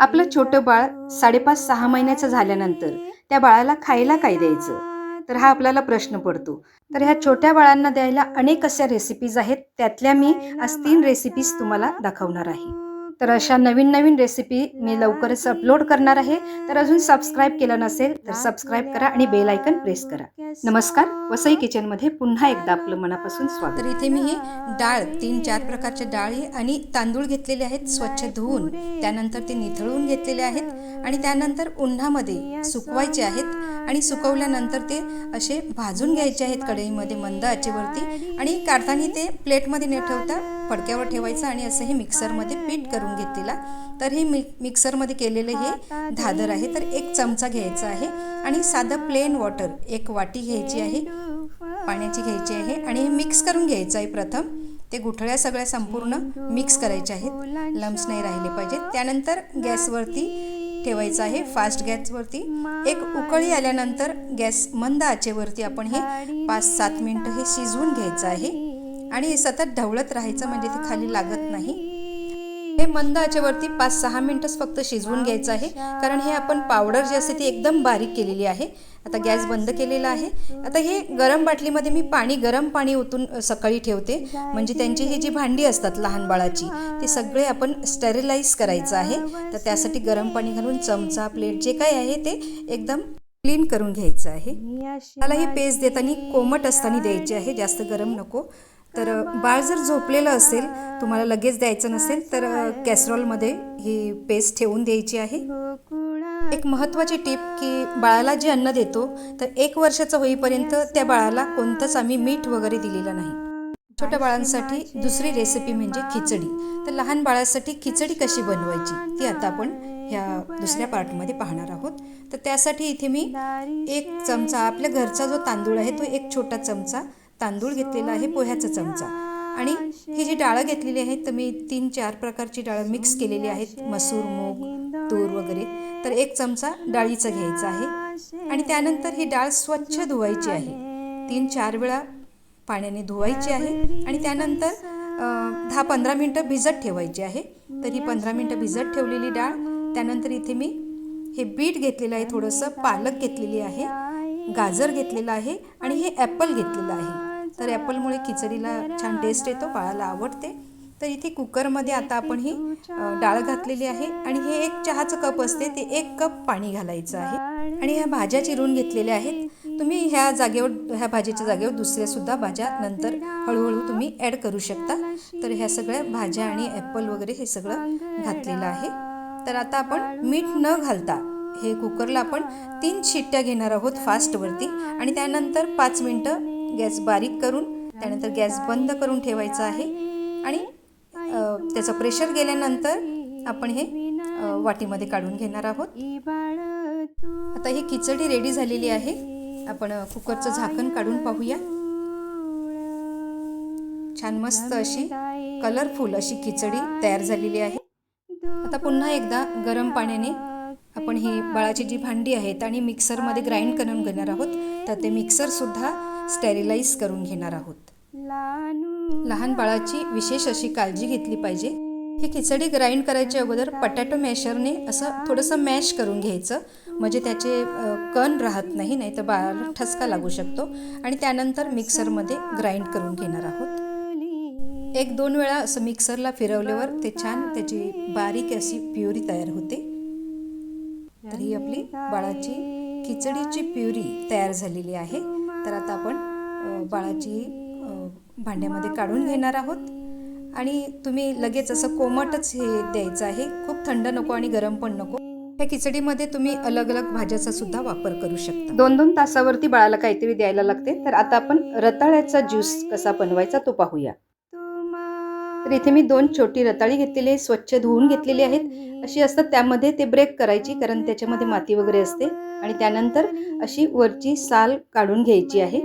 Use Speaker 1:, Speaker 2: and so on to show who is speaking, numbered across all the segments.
Speaker 1: आपलं छोटं बाळ साडेपाच सहा महिन्याचं झाल्यानंतर त्या बाळाला खायला काय द्यायचं? तर हा आपल्याला प्रश्न पडतो. तर ह्या छोट्या बाळांना द्यायला अनेक अशा रेसिपीज आहेत. त्यातल्या मी आज तीन रेसिपीज तुम्हाला दाखवणार आहे. तर अशा नवीन नवीन रेसिपी मी लवकरच अपलोड करणार आहे. तर अजून सबस्क्राईब केलं नसेल तर सबस्क्राईब करा आणि बेल आयकन प्रेस करा. नमस्कार वसई किचनमध्ये पुन्हा एकदा आपलं मनापासून स्वागत. तर इथे मी हे डाळ तीन चार प्रकारच्या डाळी आणि तांदूळ घेतलेले आहेत स्वच्छ धुवून. त्यानंतर ते निथळून घेतलेले आहेत आणि त्यानंतर उन्हामध्ये सुकवायचे आहेत आणि सुकवल्यानंतर ते असे भाजून घ्यायचे आहेत कढईमध्ये मंद आचेवरती आणि काढताना ते प्लेटमध्ये न ठेवता फडक्यावर ठेवायचं आणि असं हे मिक्सरमध्ये पीठ करून घेतलेला. तर हे मि मिक्सरमध्ये केलेलं हे धादर आहे. तर एक चमचा घ्यायचा आहे आणि साधं प्लेन वॉटर एक वाटी घ्यायची आहे पाण्याची घ्यायची आहे आणि हे मिक्स करून घ्यायचं आहे प्रथम. ते गुठळ्या सगळ्या संपूर्ण मिक्स करायच्या आहेत. लम्स नाही राहिले पाहिजेत. त्यानंतर गॅसवरती ठेवायचं आहे फास्ट गॅसवरती. एक उकळी आल्यानंतर गॅस मंद आचेवरती आपण हे पाच सात मिनटं हे शिजवून घ्यायचं आहे. आणि सतत ढवळत राहायचं म्हणजे ते खाली लागत नाही. हे मंद आचेवरती पाच सहा मिनटंच फक्त शिजवून घ्यायचं आहे. कारण हे आपण पावडर जी असते ती एकदम बारीक केलेली आहे. आता गॅस बंद केलेला आहे. आता हे गरम बाटलीमध्ये मी पाणी गरम पाणी ओतून सकाळी ठेवते. म्हणजे त्यांची ही जी भांडी असतात लहान बाळाची ते सगळे आपण स्टेरिलाइज करायचं आहे. तर त्यासाठी गरम पाणी घालून चमचा प्लेट जे काय आहे ते एकदम क्लीन करून घ्यायचं आहे. मला ही पेस्ट देताना कोमट असताना द्यायची आहे. जास्त गरम नको. तर बाळ जर झोपलेलं असेल तुम्हाला लगेच द्यायचं नसेल तर कॅसरॉलमध्ये ही पेस्ट ठेवून द्यायची आहे. एक महत्त्वाची टीप की बाळाला जे अन्न देतो तर एक वर्षाचं होईपर्यंत त्या बाळाला कोणतंच आम्ही मीठ वगैरे दिलेलं नाही. छोट्या बाळांसाठी दुसरी रेसिपी म्हणजे खिचडी. तर लहान बाळासाठी खिचडी कशी बनवायची ती आता आपण ह्या दुसऱ्या पार्टमध्ये पाहणार आहोत. तर त्यासाठी इथे मी एक चमचा आपल्या घरचा जो तांदूळ आहे तो एक छोटा चमचा तांदूळ घेतलेला आहे पोह्याचा चमचा. आणि ही जी डाळं घेतलेली आहेत तर मी तीन चार प्रकारची डाळं मिक्स केलेली आहेत. मसूर मूग तूर वगैरे. तर एक चमचा डाळीचं घ्यायचा आहे. आणि त्यानंतर ही डाळ स्वच्छ धुवायची आहे. तीन चार वेळा पाण्याने धुवायची आहे. आणि त्यानंतर दहा पंधरा मिनटं भिजत ठेवायची आहे. तर ही पंधरा मिनटं भिजत ठेवलेली डाळ. त्यानंतर इथे मी हे बीट घेतलेलं आहे थोडंसं पालक घेतलेली आहे गाजर घेतलेलं आहे आणि हे ॲपल घेतलेलं आहे. तर ॲपलमुळे खिचडीला छान टेस्ट येतो बाळाला आवडते. तर इथे कुकरमध्ये आता आपण ही डाळ घातलेली आहे आणि हे एक चहाचं कप असते ते एक कप पाणी घालायचं आहे. आणि ह्या भाज्या चिरून घेतलेल्या आहेत. तुम्ही ह्या जागेवर ह्या भाजीच्या जागेवर दुसऱ्यासुद्धा भाज्या नंतर हळूहळू तुम्ही ॲड करू शकता. तर ह्या सगळ्या भाज्या आणि ॲपल वगैरे हे सगळं घातलेलं आहे. तर आता आपण मीठ न घालता हे कुकरला आपण तीन शिट्ट्या घेणार आहोत फास्टवरती. आणि त्यानंतर पाच मिनटं गॅस बारीक करून त्यानंतर गॅस बंद करून ठेवायचा आहे. आणि त्याचं प्रेशर गेल्यानंतर आपण हे वाटीमध्ये काढून घेणार आहोत. आता ही खिचडी रेडी झालेली आहे. आपण कुकरचं झाकण काढून पाहूया. छान मस्त अशी कलरफुल अशी खिचडी तयार झालेली आहे. आता पुन्हा एकदा गरम पाण्याने आपण ही बाळाची जी भांडी आहेत आणि मिक्सरमध्ये ग्राइंड करून घेणार आहोत. तर ते मिक्सरसुद्धा स्टेरिलाइज करून घेणार आहोत. लहान बाळाची विशेष अशी काळजी घेतली पाहिजे. ही खिचडी ग्राइंड करायच्या अगोदर पटॅटो मॅशरने असं थोडंसं मॅश करून घ्यायचं. म्हणजे त्याचे कण राहत नाही नाही तर बाळाला ठसका लागू शकतो. आणि त्यानंतर मिक्सरमध्ये ग्राइंड करून घेणार आहोत. एक दोन वेळा असं मिक्सरला फिरवल्यावर ते छान त्याची बारीक अशी प्युरी तयार होते. तर ही आपली बाळाची खिचडीची प्युरी तयार झालेली आहे. तर आता आपण बाळाची भांड्यामध्ये काढून घेणार आहोत. आणि तुम्ही लगेच असं कोमटच हे द्यायचं आहे. खूप थंड नको आणि गरम पण नको. या खिचडीमध्ये तुम्ही अलग अलग भाज्याचा सुद्धा वापर करू शकता. दोन दोन तासावरती बाळाला काहीतरी द्यायला लागते. तर आता आपण रताळ्याचा ज्यूस कसा बनवायचा तो पाहूया. तर इथे मी दोन छोटी रताळी घेतलेली आहे स्वच्छ धुवून घेतलेली आहेत. अशी असतात त्यामध्ये ते ब्रेक करायची कारण त्याच्यामध्ये माती वगैरे असते. आणि त्यानंतर अशी वरची साल काढून घ्यायची आहे.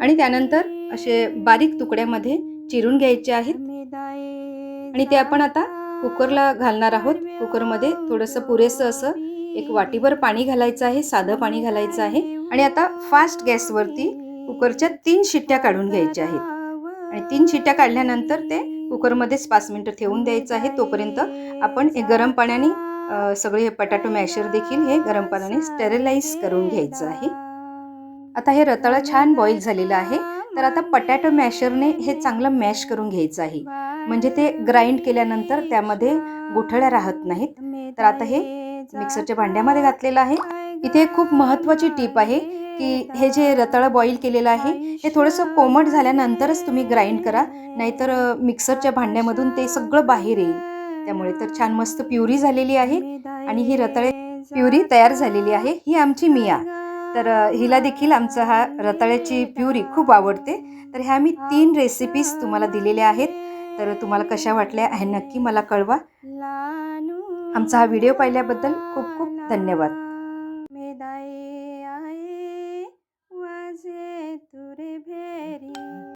Speaker 1: आणि त्यानंतर असे बारीक तुकड्यामध्ये चिरून घ्यायचे आहेत. आणि ते आपण आता कुकरला घालणार आहोत. कुकरमध्ये थोडंसं पुरेसं असं एक वाटीभर पाणी घालायचं आहे साधं पाणी घालायचं आहे. आणि आता फास्ट गॅसवरती कुकरच्या तीन शिट्ट्या काढून घ्यायच्या आहेत. आणि तीन शिट्ट्या काढल्यानंतर ते कुकरमध्येच पाच मिनटं ठेवून द्यायचं आहे. तोपर्यंत आपण हे गरम पाण्याने सगळे हे पटॅटो मॅशर देखील हे गरम पाण्याने स्टेरिलाइज करून घ्यायचं आहे. आता हे रताळं छान बॉईल झालेलं आहे. तर आता पटॅटो मॅशरने हे चांगलं मॅश करून घ्यायचं आहे. म्हणजे ते ग्राइंड केल्यानंतर त्यामध्ये गुठळ्या राहत नाहीत. तर आता हे मिक्सरच्या भांड्यामध्ये घातलेलं आहे. इथे खूप महत्त्वाची टीप आहे. की हे जे रताळं बॉईल केलेलं आहे हे थोडंसं कोमट झाल्यानंतरच तुम्ही ग्राइंड करा. नाहीतर मिक्सरच्या भांड्यामधून ते सगळं बाहेर येईल. त्यामुळे तर छान मस्त प्युरी झालेली आहे आणि ही रताळे प्युरी तयार झालेली आहे. ही आमची मिया. तर हिला देखील आमचा हा रताळ्याची प्युरी खूप आवडते. तर ह्या मी तीन रेसिपीज तुम्हाला दिलेल्या आहेत. तर तुम्हाला कशा वाटल्या हे नक्की मला कळवा. आमचा हा व्हिडिओ पाहिल्याबद्दल खूप खूप धन्यवाद.